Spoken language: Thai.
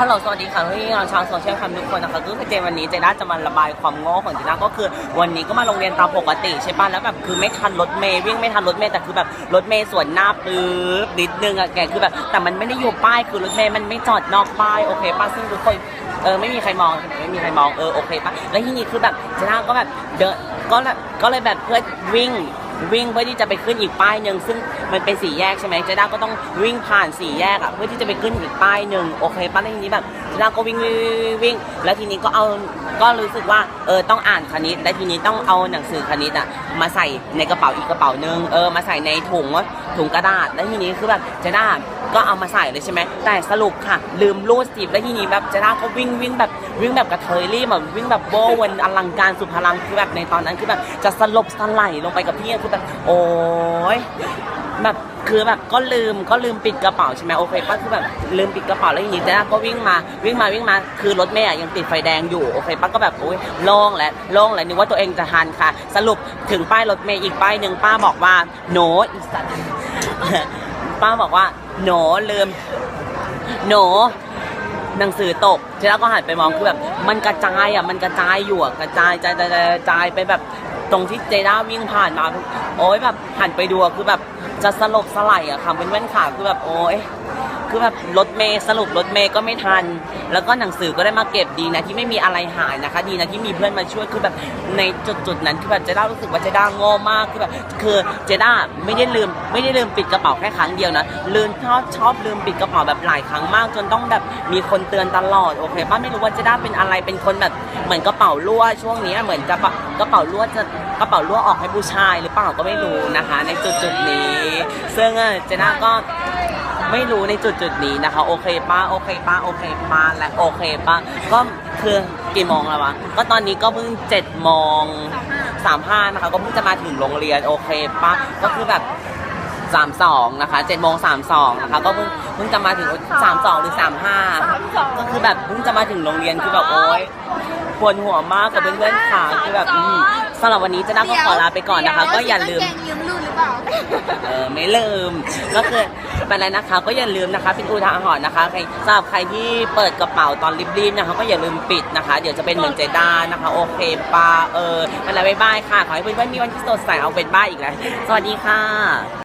ฮัลโหลสวัสดีค่ะพี่น้องชาวโซเชียลแคมทุกคนนะคะก็คือเจวันนี้เจน่าจะมาระบายความโง่ของเจน่าก็คือ วันนี้ก็มาโรงเรียนตามปกติใช่ป่ะแล้วแบบคือไม่ทันรถเมย์วิ่งไม่ทันรถเมย์แต่คือแบบรถเมย์สวนหน้าปื๊บนิดนึงอะแกคือแบบแต่มันไม่ได้อยู่ป้ายคือรถเมย์มันไม่จอดนอกป้ายโอเคป่ะซึ่งทุกคนเออไม่มีใครมองไม่มีใครมองเออโอเคป่ะแล้วที่นี้คือแบบเจน่าก็แบบเดินก็แบบก็เลยแบบเพื่อวิ่ง วิ่งเพื่อที่จะไปขึ้นอีกป้ายหนึ่งซึ่งมันเป็นสี่แยกใช่ไหมเจด้าก็ต้องวิ่งผ่านสี่แยกอะเพื่อที่จะไปขึ้นอีกป้ายหนึ่งโอเคป้าแล้วทีนี้แบบ เจด้าก็วิ่งวิ่งวิ่งวิ่งแล้วทีนี้ก็เอาก็รู้สึกว่าเออต้องอ่านคณิตและทีนี้ต้องเอาหนังสือคณิตอะมาใส่ในกระเป๋าอีกกระเป๋าหนึ่งเออมาใส่ในถุงถุงกระดาษ แล้วทีนี้คือแบบเจด้าก็เอามาใส่เลยใช่ไหมแต่สรุปค่ะ ลืมรูดสิบแล้วทีนี้แบบเจด้าก็วิ่งวิ่งแบบวิ่งแบบกระเทยรีบแบบวิ่งแบบโบวันอลังการสุดพลังคือแบบในตอนนั้นคือแบบจะสลบสลด์ลงไปกับพี่คือแบบโอ้ย แบบคือแบบก็ลืมก็ลืมปิดกระเป๋าใช่ไหมโอเคป้าคือแบบลืมปิดกระเป๋าแล้วทีนี้เจด้าก็วิ่งมาวิ่งมาวิ่งมาคือรถเมย์อะยังติดไฟแดงอยู่โอเคป้าก็แบบโอ้ยโล่งแล้วโล่งแล้วนึกว่าตัวเองจะทันค่ะ สรุปถึงป้ายรถเมย์อีกป้ายหนึ่งป้าบอกว่าโนอีสัตว์ป้าบอกว่าโหนลืมโหนหนังสือตกเจ้าก็หันไปมองคือแบบมันกระจายอะมันกระจายอยู่อะกระจายกระจายกระจายไปแบบตรงที่เจด้าวิ่งผ่านมา โอ้ยแบบหันไปดูคือแบบ จะสลบสลายอะค่ะเป็นแว่นขาคือแบบโอ้ย คือแบบรถเมย์สรุปรถเมย์ก็ไม่ทัน แล้วก็หนังสือก็ได้มาเก็บดีนะที่ไม่มีอะไรหายนะคะ ดีนะที่มีเพื่อนมาช่วยคือแบบในจุดจุดๆนั้นคือแบบเจด้ารู้สึกว่าเจด้าโง่มากคือแบบคือเจด้าไม่ได้ลืมไม่ได้ลืมปิดกระเป๋าแค่ครั้งเดียวนะลืมชอบชอบลืมปิดกระเป๋าแบบหลายครั้งมาก จนต้องแบบมีคนเตือนตลอดโอเคป้าไม่รู้ว่าเจด้าเป็นอะไรเป็นคนแบบเหมือนกระเป๋ารั่วช่วงนี้เหมือนจะกระเป๋ารั่วจะกระเป๋ารั่วออกให้ผู้ชายหรือเปล่าก็ไม่รู้นะคะ ในจุดจุดๆนี้ ซึ่งเจด้าก็ ไม่รู้ในจุดจุดๆนี้นะคะ โอเคป้าโอเคป้าโอเคป้าและโอเคป้าก็คือกี่โมงแล้ววะก็ตอนนี้ก็เพิ่งเจ็ดโมงสามห้านะคะก็เพิ่งจะมาถึงโรงเรียนโอเคป้าก็คือแบบสามสองนะคะเจ็ดโมงสามสองนะคะก็เพิ่งเพิ่งจะมาถึงสามสองหรือสามห้าก็คือแบบเพิ่งจะมาถึงโรงเรียนคือแบบโอ๊ยปวดหัวมากกับเพื่อนๆค่ะคือแบบอืม สำหรับวันนี้เจะได้ก็ขอลาไปก่อนนะคะ ก็อย่าลืมแกงยืมรุ่นหรือเปล่า เออไม่ลืมก็คือเป็นไรนะคะก็อย่าลืมนะคะเป็นอุทาหรณ์นะคะใครสำหรับใครที่เปิดกระเป๋าตอนรีบๆนะคะ ก็อย่าลืมปิดนะคะ เดี๋ยวจะเป็นเหมือนเจด้านะคะ โอเคปาเออเป็นไรบ๊ายบายค่ะ ขอให้เพื่อนๆมีวันที่สดใสเอาเป็นบ้ายอีกแล้วสวัสดีค่ะ